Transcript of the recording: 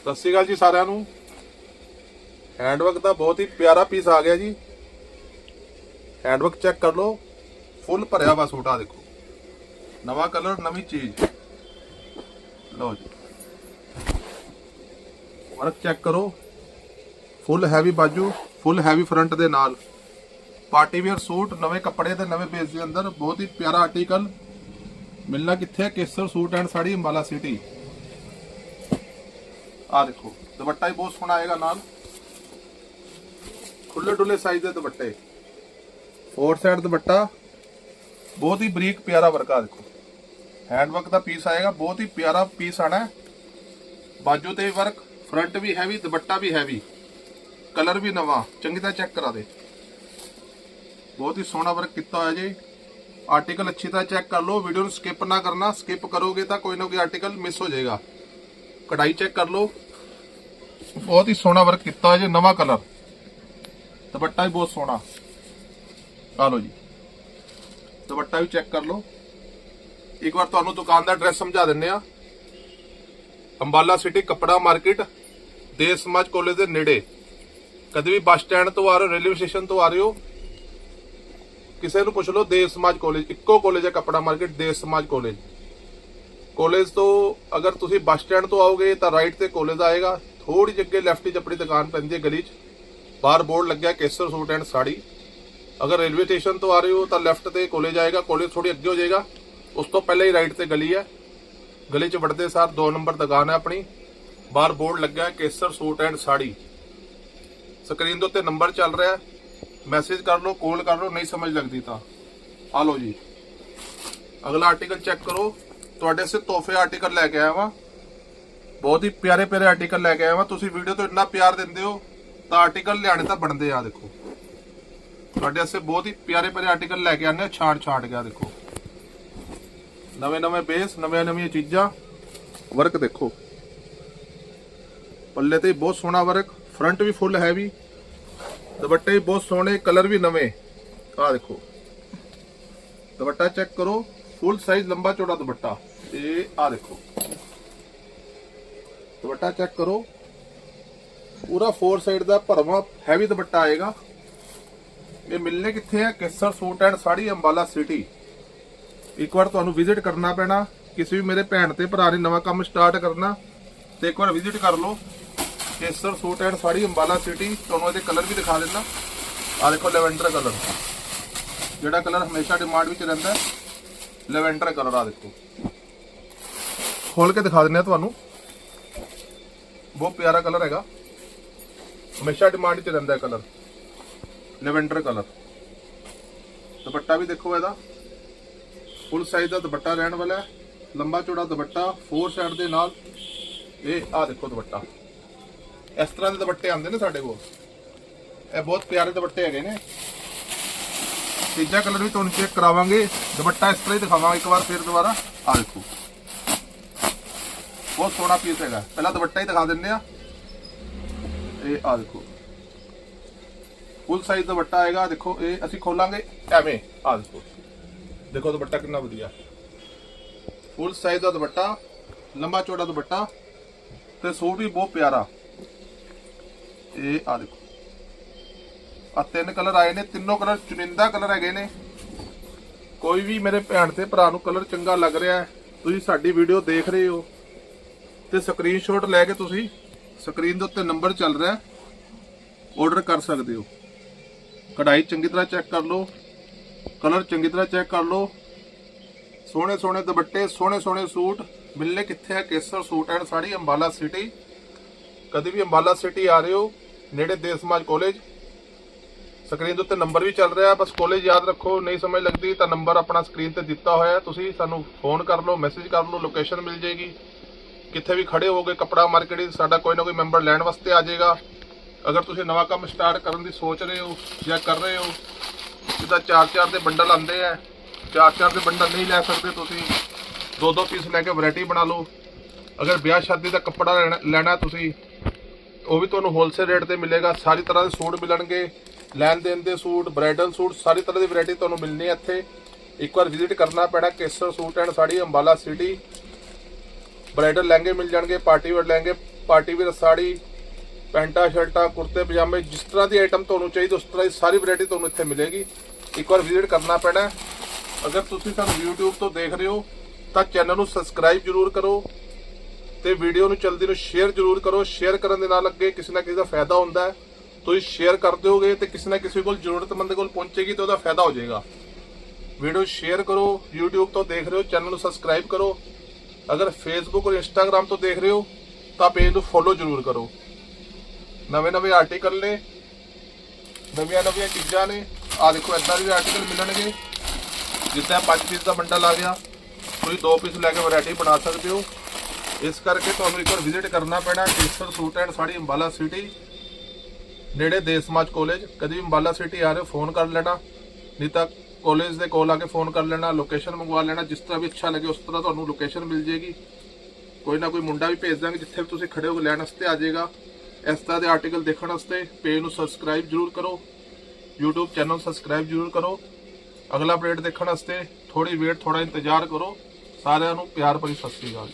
ਸਤਿ ਸ਼੍ਰੀ ਅਕਾਲ ਜੀ ਸਾਰਿਆਂ ਨੂੰ। ਹੈਂਡਵਰਕ ਦਾ ਬਹੁਤ ਹੀ ਪਿਆਰਾ ਪੀਸ ਆ ਗਿਆ ਜੀ। ਹੈਂਡਵਰਕ ਚੈੱਕ ਕਰ ਲਓ। ਫੁੱਲ ਭਰਿਆ ਵਾ ਸੂਟ ਆ ਦੇਖੋ। ਨਵਾਂ ਕਲਰ ਨਵੀਂ ਚੀਜ਼। ਲਓ ਜੀ। ਵਰਕ ਚੈੱਕ ਕਰੋ। ਫੁੱਲ ਹੈਵੀ ਬਾਜੂ ਫੁੱਲ ਹੈਵੀ ਫਰੰਟ ਦੇ ਨਾਲ। ਪਾਰਟੀ ਵੇਅਰ ਸੂਟ, ਨਵੇਂ ਕੱਪੜੇ ਤੇ ਨਵੇਂ ਬੇਸ ਦੇ ਅੰਦਰ। ਬਹੁਤ ਹੀ ਪਿਆਰਾ ਆਰਟੀਕਲ ਮਿਲਣਾ ਕਿੱਥੇ ਹੈ Kesar suit and sari Ambala city. ਆ ਦੇਖੋ, ਦੁਪੱਟਾ ਹੀ ਬਹੁਤ ਸੋਹਣਾ ਆਏਗਾ ਨਾਲ। ਖੁੱਲੇ ਡੁੱਲੇ ਸਾਈਜ਼ ਦੇ ਦੁਪੱਟੇ। ਫੋਰ ਸਾਈਡ ਦੁਪੱਟਾ, ਬਹੁਤ ਹੀ ਬਰੀਕ ਪਿਆਰਾ ਵਰਕ ਆ ਦੇਖੋ। ਹੈਂਡ ਵਰਕ ਦਾ ਪੀਸ ਆਏਗਾ, ਬਹੁਤ ਹੀ ਪਿਆਰਾ ਪੀਸ ਆਣਾ ਹੈ। ਬਾਜੂ ਤੇ ਵਰਕ ਫਰੰਟ ਵੀ ਹੈਵੀ ਦੁਪੱਟਾ ਵੀ ਹੈਵੀ ਕਲਰ ਵੀ ਨਵਾਂ, ਚੰਗੀ ਤਰ੍ਹਾਂ ਚੈੱਕ ਕਰਾ ਦੇ। ਬਹੁਤ ਹੀ ਸੋਹਣਾ ਵਰਕ ਕੀਤਾ ਹੋਇਆ ਜੀ। ਆਰਟੀਕਲ ਅੱਛੀ ਤਰ੍ਹਾਂ ਚੈੱਕ ਕਰ ਲਓ ਵੀਡੀਓ ਨੂੰ ਸਕਿਪ ਨਾ ਕਰਨਾ ਸਕਿਪ ਕਰੋਗੇ ਤਾਂ ਕੋਈ ਨਾ ਕੋਈ ਆਰਟੀਕਲ ਮਿਸ ਹੋ ਜਾਏਗਾ। ਕਢਾਈ ਚੈੱਕ ਕਰ ਲਓ। ਬਹੁਤ ਹੀ ਸੋਹਣਾ ਵਰਕ ਕੀਤਾ ਹੋਇਆ ਜੀ, ਨਵਾਂ ਕਲਰ ਦੁਪੱਟਾ ਵੀ ਬਹੁਤ ਸੋਹਣਾ। ਆ ਲਓ ਜੀ। ਦੁਪੱਟਾ ਵੀ ਚੈੱਕ ਕਰ ਲਓ। ਇੱਕ ਵਾਰ ਤੁਹਾਨੂੰ ਦੁਕਾਨ ਦਾ ਐਡਰੈਸ ਸਮਝਾ ਦਿੰਨੇ ਆ ਅੰਬਾਲਾ ਸਿਟੀ ਕੱਪੜਾ ਮਾਰਕੀਟ ਦੇਸ ਸਮਾਜ ਕਾਲਜ ਦੇ ਨੇੜੇ। ਕਦੇ ਵੀ ਬੱਸ ਸਟੈਂਡ ਤੋਂ ਆ ਰਹੇ ਹੋ ਰੇਲਵੇ ਸਟੇਸ਼ਨ ਤੋਂ ਆ ਰਹੇ ਹੋ, ਕਿਸੇ ਨੂੰ ਪੁੱਛ ਲਓ, ਦੇਸ ਸਮਾਜ ਕਾਲਜ ਇੱਕੋ ਕਾਲਜ ਹੈ ਕੱਪੜਾ ਮਾਰਕੀਟ ਦੇਸ ਸਮਾਜ ਕਾਲਜ ਕਾਲਜ ਤੋਂ ਅਗਰ ਤੁਸੀਂ ਬੱਸ ਸਟੈਂਡ ਤੋਂ ਆਓਗੇ ਤਾਂ ਰਾਈਟ ਤੇ ਕਾਲਜ ਆਏਗਾ। ਥੋੜੀ ਜਿਹੀ ਅੱਗੇ ਲੈਫਟ 'ਚ ਆਪਣੀ ਦੁਕਾਨ ਪੈਂਦੀ ਹੈ ਗਲੀ 'ਚ। ਬਾਹਰ ਬੋਰਡ ਲੱਗਿਆ, ਕੇਸਰ ਸੂਟ ਐਂਡ ਸਾੜੀ। ਅਗਰ ਰੇਲਵੇ ਸਟੇਸ਼ਨ ਤੋਂ ਆ ਰਹੇ ਹੋ ਤਾਂ ਲੈਫਟ ਤੇ ਕਾਲਜ ਆਏਗਾ ਕਾਲਜ ਥੋੜੀ ਅੱਗੇ ਹੋ ਜਾਏਗਾ। ਉਸ ਤੋਂ ਪਹਿਲਾਂ ਹੀ ਰਾਈਟ ਤੇ ਗਲੀ ਹੈ। ਗਲੀ 'ਚ ਵੜਦੇ ਸਾਰ 2 ਨੰਬਰ ਦੁਕਾਨ ਹੈ ਆਪਣੀ। ਬਾਹਰ ਬੋਰਡ ਲੱਗਾ ਹੈ Kesar suit and sari. Screen ਦੇ ਉੱਤੇ ਨੰਬਰ ਚੱਲ ਰਿਹਾ ਮੈਸੇਜ ਕਰ ਲਓ ਕਾਲ ਕਰ ਲਓ, ਨਹੀਂ ਸਮਝ ਲੱਗਦੀ ਤਾਂ। ਆ ਲਓ ਜੀ। ਅਗਲਾ ਆਰਟੀਕਲ ਚੈੱਕ ਕਰੋ। ਤੁਹਾਡੇ ਸੇ ਤੋਹਫੇ ਆਰਟੀਕਲ ਲੈ ਕੇ ਆਇਆ ਵਾਂ। ਬਹੁਤ ਹੀ ਪਿਆਰੇ ਪਿਆਰੇ ਆਰਟੀਕਲ ਲੈ ਕੇ ਆਇਆ ਵਾਂ। ਤੁਸੀਂ ਵੀਡੀਓ ਤੋਂ ਇੰਨਾ ਪਿਆਰ ਦਿੰਦੇ ਹੋ, ਤਾਂ ਆਰਟੀਕਲ ਲਿਆਣੇ ਤਾਂ ਬਣਦੇ ਆ, ਦੇਖੋ। ਤੁਹਾਡੇ ਵਾਸਤੇ ਬਹੁਤ ਹੀ ਪਿਆਰੇ ਪਿਆਰੇ ਆਰਟੀਕਲ ਲੈ ਕੇ ਆਨੇ ਛਾੜ ਛਾੜ ਗਿਆ ਦੇਖੋ। ਨਵੇਂ ਨਵੇਂ ਬੇਸ ਨਵੀਆਂ ਨਵੀਆਂ ਚੀਜ਼ਾਂ ਵਰਕ ਦੇਖੋ। ਪੱਲੇ ਤੇ ਬਹੁਤ ਸੋਹਣਾ ਵਰਕ ਫਰੰਟ ਵੀ ਫੁੱਲ ਹੈਵੀ ਦੁਪੱਟੇ ਵੀ ਬਹੁਤ ਸੋਹਣੇ ਕਲਰ ਵੀ ਨਵੇਂ। ਆ ਦੇਖੋ। ਦੁਪੱਟਾ ਚੈੱਕ ਕਰੋ ਫੁੱਲ ਸਾਈਜ਼ ਲੰਬਾ ਚੌੜਾ ਦੁਪੱਟਾ। ਇਹ ਆ ਦੇਖੋ। ਦੁਪੱਟਾ ਚੈੱਕ ਕਰੋ। ਪੂਰਾ ਫੋਰ ਸਾਈਡ ਦਾ ਭਰਵਾਂ ਹੈਵੀ ਦੁਪੱਟਾ ਆਏਗਾ। ਇਹ ਮਿਲਨੇ ਕਿੱਥੇ ਆ? Kesar suit and sari Ambala city ਇੱਕ ਵਾਰ ਤੁਹਾਨੂੰ ਵਿਜ਼ਿਟ ਕਰਨਾ ਪੈਣਾ। ਕਿਸੇ ਵੀ ਮੇਰੇ ਭੈਣ ਤੇ ਭਰਾ ਨੇ ਨਵਾਂ ਕੰਮ ਸਟਾਰਟ ਕਰਨਾ, ਤੇ ਇੱਕ ਵਾਰ ਵਿਜ਼ਿਟ ਕਰ ਲਓ। Kesar suit and sari Ambala city ਤੁਹਾਨੂੰ ਇਹਦੇ ਕਲਰ ਵੀ ਦਿਖਾ ਦਿੰਦਾ। ਆ ਦੇਖੋ ਲੈਵੈਂਡਰ ਕਲਰ ਜਿਹੜਾ ਕਲਰ ਹਮੇਸ਼ਾ ਡਿਮਾਂਡ ਵਿੱਚ ਰਹਿੰਦਾ ਲੈਵੈਂਡਰ ਕਲਰ ਆ ਦੇਖੋ। ਖੋਲ ਕੇ ਦਿਖਾ ਦਿੰਦੇ ਆ ਤੁਹਾਨੂੰ। ਬਹੁਤ ਪਿਆਰਾ ਕਲਰ ਹੈਗਾ। ਹਮੇਸ਼ਾ ਡਿਮਾਂਡ 'ਚ ਰਹਿੰਦਾ ਹੈ ਕਲਰ। Lavender colour. ਦੁਪੱਟਾ ਵੀ ਦੇਖੋ ਇਹਦਾ। ਫੁੱਲ ਸਾਈਜ਼ ਦਾ ਦੁਪੱਟਾ ਰਹਿਣ ਵਾਲਾ ਹੈ। ਲੰਬਾ ਚੌੜਾ ਦੁਪੱਟਾ ਫੋਰ ਸਾਈਡ ਦੇ ਨਾਲ। ਇਹ ਆ ਦੇਖੋ ਦੁਪੱਟਾ। ਇਸ ਤਰ੍ਹਾਂ ਦੇ ਦੁਪੱਟੇ ਆਉਂਦੇ ਨੇ ਸਾਡੇ ਕੋਲ। ਇਹ ਬਹੁਤ ਪਿਆਰੇ ਦੁਪੱਟੇ ਹੈਗੇ ਨੇ। ਤੀਜਾ ਕਲਰ ਵੀ ਤੁਹਾਨੂੰ ਚੈੱਕ ਕਰਾਵਾਂਗੇ। ਦੁਪੱਟਾ ਇਸ ਤਰ੍ਹਾਂ ਹੀ ਦਿਖਾਵਾਂਗੇ ਇੱਕ ਵਾਰ ਫਿਰ ਦੁਬਾਰਾ। ਆ ਦੇਖੋ। ਬਹੁਤ ਸੋਹਣਾ ਪੀਸ ਹੈਗਾ। ਪਹਿਲਾਂ ਦੁਪੱਟਾ ਹੀ ਦਿਖਾ ਦਿੰਦੇ ਆ। ਇਹ ਆ ਦੇਖੋ। ਫੁੱਲ ਸਾਈਜ਼ ਦੁਪੱਟਾ ਆਏਗਾ ਦੇਖੋ, ਇਹ ਅਸੀਂ ਖੋਲਾਂਗੇ। ਐਵੇਂ ਆ ਦੇਖੋ। ਦੇਖੋ ਦੁਪੱਟਾ ਕਿੰਨਾ ਵਧੀਆ। ਫੁੱਲ ਸਾਈਜ਼ ਦਾ ਦੁਪੱਟਾ, ਲੰਬਾ ਚੌੜਾ ਦੁਪੱਟਾ ਤੇ ਸੂਟ ਵੀ ਬਹੁਤ ਪਿਆਰਾ। ਇਹ ਆ ਦੇਖੋ। ਆ ਤਿੰਨ ਕਲਰ ਆਏ ਨੇ, ਤਿੰਨੋਂ ਕਲਰ ਚੁਨਿੰਦਾ ਕਲਰ ਹੈਗੇ ਨੇ। ਕੋਈ ਵੀ ਮੇਰੇ ਭੈਣ ਤੇ ਭਰਾ ਨੂੰ ਕਲਰ ਚੰਗਾ ਲੱਗ ਰਿਹਾ ਤੁਸੀਂ ਸਾਡੀ ਵੀਡੀਓ ਦੇਖ ਰਹੇ ਹੋ। ਤੇ ਸਕਰੀਨਸ਼ਾਟ ਲੈ ਕੇ ਤੁਸੀਂ ਸਕਰੀਨ ਦੇ ਉੱਤੇ ਨੰਬਰ ਚੱਲ ਰਿਹਾ ਆਰਡਰ ਕਰ ਸਕਦੇ ਹੋ। ਕਢਾਈ ਚੰਗੀ ਤਰ੍ਹਾਂ ਚੈੱਕ ਕਰ ਲਓ। ਕਲਰ ਚੰਗੀ ਤਰ੍ਹਾਂ ਚੈੱਕ ਕਰ ਲਓ। ਸੋਹਣੇ ਸੋਹਣੇ ਦੁਪੱਟੇ, ਸੋਹਣੇ ਸੋਹਣੇ ਸੂਟ। ਮਿਲਨੇ ਕਿੱਥੇ ਆ? Kesar suit and sari, Ambala city ਕਦੇ ਵੀ ਅੰਬਾਲਾ ਸਿਟੀ ਆ ਰਹੇ ਹੋ, ਨੇੜੇ ਦੇਸ ਸਮਾਜ ਕਾਲਜ ਸਕਰੀਨ ਦੇ ਉੱਤੇ ਨੰਬਰ ਵੀ ਚੱਲ ਰਿਹਾ, ਬਸ ਕਾਲਜ ਯਾਦ ਰੱਖੋ, ਨਹੀਂ ਸਮਝ ਲੱਗਦੀ ਤਾਂ ਨੰਬਰ ਆਪਣਾ ਸਕਰੀਨ ਤੇ ਦਿੱਤਾ ਹੋਇਆ ਤੁਸੀਂ ਸਾਨੂੰ ਫੋਨ ਕਰ ਲਓ ਮੈਸੇਜ ਕਰ ਲਓ ਲੋਕੇਸ਼ਨ ਮਿਲ ਜੇਗੀ ਕਿੱਥੇ ਵੀ ਖੜੇ ਹੋਗੇ ਕਪੜਾ ਮਾਰਕੀਟ ਸਾਡਾ ਕੋਈ ਨਾ ਕੋਈ ਮੈਂਬਰ ਲੈਣ ਵਾਸਤੇ ਆ ਜਾਏਗਾ। ਅਗਰ ਤੁਸੀਂ ਨਵਾਂ ਕੰਮ ਸਟਾਰਟ ਕਰਨ ਦੀ ਸੋਚ ਰਹੇ ਹੋ ਜਾਂ ਕਰ ਰਹੇ ਹੋ, ਜਿੱਦਾਂ ਚਾਰ ਚਾਰ ਦੇ ਬੰਡਲ ਆਉਂਦੇ ਆ, ਚਾਰ ਚਾਰ ਦੇ ਬੰਡਲ ਨਹੀਂ ਲੈ ਸਕਦੇ ਤੁਸੀਂ, ਦੋ ਦੋ ਪੀਸ ਲੈ ਕੇ ਵੈਰਾਈਟੀ ਬਣਾ ਲਓ। ਅਗਰ ਵਿਆਹ ਸ਼ਾਦੀ ਦਾ ਕੱਪੜਾ ਲੈਣਾ- ਲੈਣਾ ਤੁਸੀਂ, ਉਹ ਵੀ ਤੁਹਾਨੂੰ ਹੋਲਸੇਲ ਰੇਟ ਤੇ ਮਿਲੇਗਾ, ਸਾਰੀ ਤਰ੍ਹਾਂ ਦੇ ਸੂਟ ਮਿਲਣਗੇ। ਲੈਣ ਦੇਣ ਦੇ ਸੂਟ ਬ੍ਰਾਈਡਲ ਸੂਟ, ਸਾਰੀ ਤਰ੍ਹਾਂ ਦੀ ਵੈਰਾਈਟੀ ਤੁਹਾਨੂੰ ਮਿਲਣੀ ਹੈ ਇੱਥੇ। ਇੱਕ ਵਾਰ ਵਿਜ਼ਿਟ ਕਰਨਾ ਪੈਣਾ, Kesar suit and sari, Ambala city bridal ਲਹਿੰਗੇ ਮਿਲ ਜਾਣਗੇ, ਪਾਰਟੀ ਵੇਅਰ ਲਹਿੰਗੇ, ਪਾਰਟੀ ਵੇਅਰ ਸਾੜੀ, ਪੈਂਟਾ, ਸ਼ਰਟਾਂ ਕੁਰਤੇ ਪਜਾਮੇ, ਜਿਸ ਤਰ੍ਹਾਂ ਦੀ ਆਈਟਮ ਤੁਹਾਨੂੰ ਚਾਹੀਦੀ, ਉਸ ਤਰ੍ਹਾਂ ਦੀ ਸਾਰੀ ਵੈਰਾਈਟੀ ਤੁਹਾਨੂੰ ਇੱਥੇ ਮਿਲੇਗੀ। ਇੱਕ ਵਾਰ ਵਿਜ਼ਿਟ ਕਰਨਾ ਪੈਣਾ ਅਗਰ ਤੁਸੀਂ ਸਾਨੂੰ YouTube ਤੋਂ ਦੇਖ ਰਹੇ ਹੋ, ਤਾਂ ਚੈਨਲ ਨੂੰ ਸਬਸਕ੍ਰਾਈਬ ਜਰੂਰ ਕਰੋ ਤੇ ਵੀਡੀਓ ਨੂੰ ਜਲਦੀ ਨੂੰ ਸ਼ੇਅਰ ਜਰੂਰ ਕਰੋ। ਸ਼ੇਅਰ ਕਰਨ ਦੇ ਨਾਲ ਅੱਗੇ ਕਿਸੇ ਨਾ ਕਿਸੇ ਦਾ ਫਾਇਦਾ ਹੁੰਦਾ ਹੈ। ਤੁਸੀਂ ਸ਼ੇਅਰ ਕਰ ਦਿਓਗੇ ਤੇ ਕਿਸੇ ਨਾ ਕਿਸੇ ਕੋਲ ਜ਼ਰੂਰਤਮੰਦ ਕੋਲ ਪਹੁੰਚੇਗੀ ਤੇ ਉਹਦਾ ਫਾਇਦਾ ਹੋ ਜਾਏਗਾ। ਵੀਡੀਓ ਸ਼ੇਅਰ ਕਰੋ, YouTube ਤੋਂ ਦੇਖ ਰਹੇ ਹੋ ਚੈਨਲ ਨੂੰ ਸਬਸਕ੍ਰਾਈਬ ਕਰੋ। ਅਗਰ ਫੇਸਬੁੱਕ ਔਰ Instagram ਤੋਂ ਦੇਖ ਰਹੇ ਹੋ, ਤਾਂ ਪੇਜ ਨੂੰ ਫੋਲੋ ਜਰੂਰ ਕਰੋ। ਨਵੇਂ ਨਵੇਂ ਆਰਟੀਕਲ ਨੇ, ਨਵੀਆਂ ਨਵੀਆਂ ਚੀਜ਼ਾਂ ਨੇ। ਆ ਦੇਖੋ ਇਦਾਂ ਦੇ ਵੀ ਆਰਟੀਕਲ ਮਿਲਣਗੇ, ਜਿੱਦਾਂ 5 ਪੀਸ ਦਾ ਬੰਡਲ ਆ ਗਿਆ। ਤੁਸੀਂ 2 ਪੀਸ ਲੈ ਕੇ ਵੈਰਾਈਟੀ ਬਣਾ ਸਕਦੇ ਹੋ। ਇਸ ਕਰਕੇ ਤੁਹਾਨੂੰ ਇੱਕ ਵਾਰ ਵਿਜ਼ਿਟ ਕਰਨਾ ਪੈਣਾ ਟੀਸਰ suit and sari Ambala city ਨੇੜੇ ਦੇਸ ਸਮਾਜ ਕਾਲਜ ਕਦੀ ਵੀ ਅੰਬਾਲਾ ਸਿਟੀ ਆ ਰਹੇ ਹੋ ਫੋਨ ਕਰ ਲੈਣਾ। ਨਹੀਂ ਤਾਂ ਕਾਲਜ ਦੇ ਕੋਲ ਆ ਕੇ ਫੋਨ ਕਰ ਲੈਣਾ ਲੋਕੇਸ਼ਨ ਮੰਗਵਾ ਲੈਣਾ, ਜਿਸ ਤਰ੍ਹਾਂ ਵੀ ਅੱਛਾ ਲੱਗੇ ਉਸ ਤਰ੍ਹਾਂ ਤੁਹਾਨੂੰ ਲੋਕੇਸ਼ਨ ਮਿਲ ਜੇਗੀ ਕੋਈ ਨਾ ਕੋਈ ਮੁੰਡਾ ਵੀ ਭੇਜ ਦਾਂਗੇ ਜਿੱਥੇ ਵੀ ਤੁਸੀਂ ਖੜੇ ਹੋ, ਲੈਣ ਵਾਸਤੇ ਆ ਜਾਏਗਾ। ਇਸ ਤਰ੍ਹਾਂ ਦੇ ਆਰਟੀਕਲ ਦੇਖਣ ਵਾਸਤੇ ਪੇਜ ਨੂੰ ਸਬਸਕ੍ਰਾਈਬ ਜਰੂਰ ਕਰੋ। YouTube ਚੈਨਲ ਸਬਸਕ੍ਰਾਈਬ ਜਰੂਰ ਕਰੋ। ਅਗਲਾ ਅਪਡੇਟ ਦੇਖਣ ਵਾਸਤੇ ਥੋੜੀ ਵੇਟ ਥੋੜਾ ਇੰਤਜ਼ਾਰ ਕਰੋ। ਸਾਰਿਆਂ ਨੂੰ ਪਿਆਰ ਭਰੀ ਸਤਿ ਸ੍ਰੀ ਅਕਾਲ।